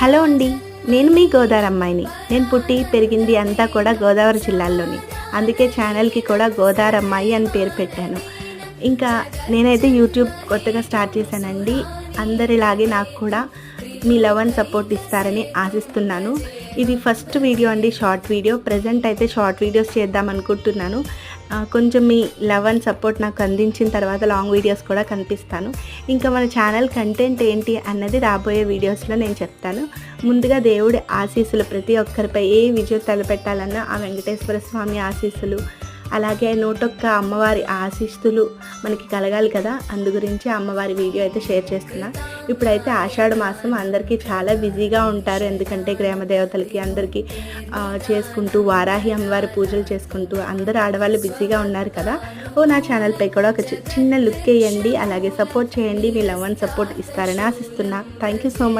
Hello అండి నేను మీ గోదావరి అమ్మాయిని నేను పుట్టి పెరిగింది అంతా కూడా గోదావరి జిల్లాలోని అందుకే ఛానల్కి కూడా గోదావరి అమ్మాయి అని పేరు పెట్టాను. ఇంకా నేనైతే యూట్యూబ్ కొత్తగా స్టార్ట్ చేశానండి. అందరిలాగే నాకు కూడా మీ లవ్ అండ్ సపోర్ట్ ఇస్తారని ఆశిస్తున్నాను. ఇది ఫస్ట్ వీడియో అండి షార్ట్ వీడియో ప్రజెంట్ అయితే షార్ట్ వీడియోస్ చేద్దాం అనుకుంటున్నాను. కొంచెం మీ లవ్ అండ్ సపోర్ట్ నాకు అందించిన తర్వాత లాంగ్ వీడియోస్ కూడా కనిపిస్తాను. ఇంకా మన ఛానల్ కంటెంట్ ఏంటి అన్నది రాబోయే వీడియోస్లో నేను చెప్తాను. ముందుగా దేవుడి ఆశీస్సులు ప్రతి ఒక్కరిపై ఏ విజయం తలపెట్టాలన్నా ఆ వెంకటేశ్వర స్వామి ఆశీస్సులు అలాగే నూటొక్క అమ్మవారి ఆశిస్తులు మనకి కలగాలి కదా. అందు గురించి అమ్మవారి వీడియో అయితే షేర్ చేస్తున్నా. ఇప్పుడైతే ఆషాఢ మాసం అందరికీ చాలా బిజీగా ఉంటారు. ఎందుకంటే గ్రామ దేవతలకి అందరికీ చేసుకుంటూ వారాహి అమ్మవారి పూజలు చేసుకుంటూ అందరు ఆడవాళ్ళు బిజీగా ఉన్నారు కదా. ఓ నా ఛానల్పై కూడా ఒక చిన్న లుక్ వేయండి. అలాగే సపోర్ట్ చేయండి. మీ లవ్ అండ్ సపోర్ట్ ఇస్తారని ఆశిస్తున్నా. Thank you so much